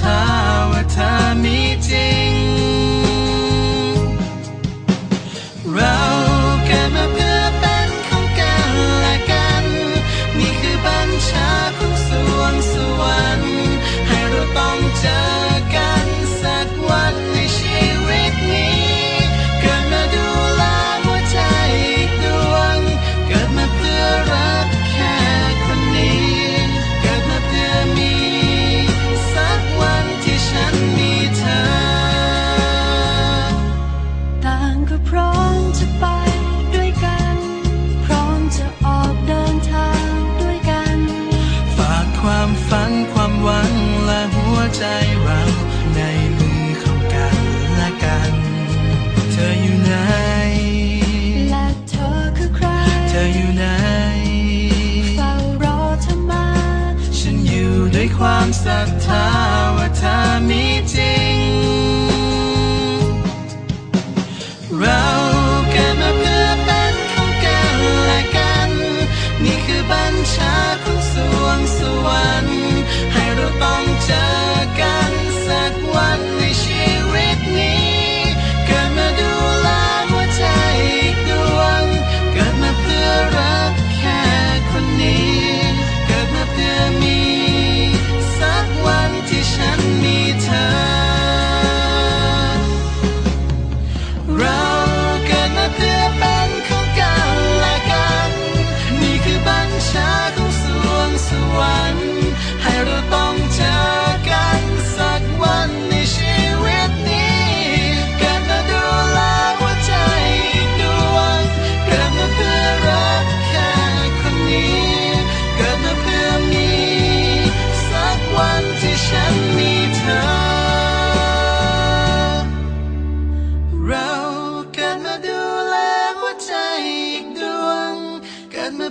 他。 ความฝันความหวังและหัวใจเราในมือของกันและกัน เธออยู่ไหนและเธอคือใคร เธออยู่ไหนเฝ้ารอเธอมา ฉันอยู่ด้วยความศรัทธาว่าเธอมีจริง เราเกิดมาเพื่อเป็นของกันและกัน นี่คือบัญชา sunshine.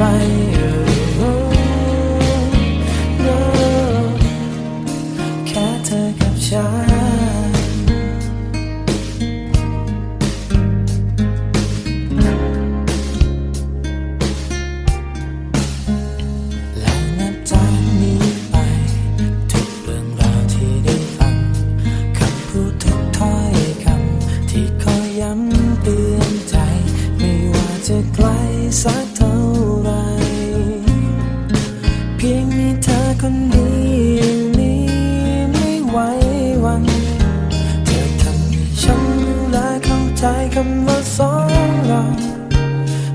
by you. คนดีนี้ไม่ไหววัง เธอทำให้ฉันและเข้าใจคำว่าสองเรา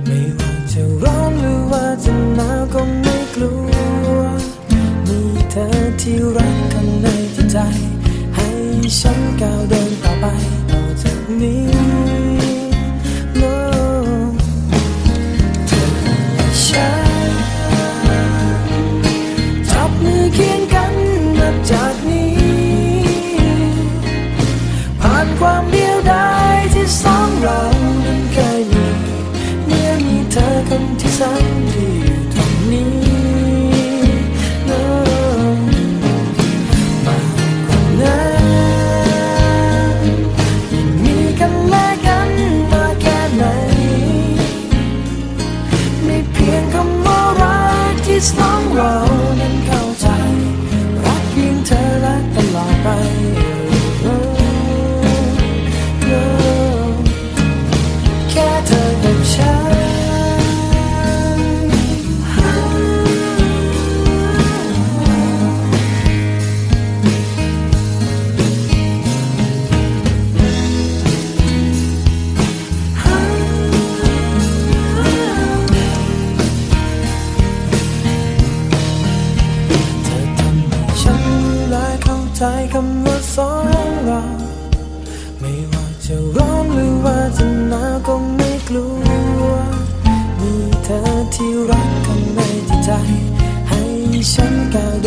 ไม่ว่าจะร้อนหรือว่าจะหนาวก็ไม่กลัว มีเธอที่รัก คำว่าสองเราไม่ว่าจะร้อนหรือว่าจะหนาวก็ไม่กลัว มีเธอที่รักข้างในจิตใจ ให้ฉันก้าว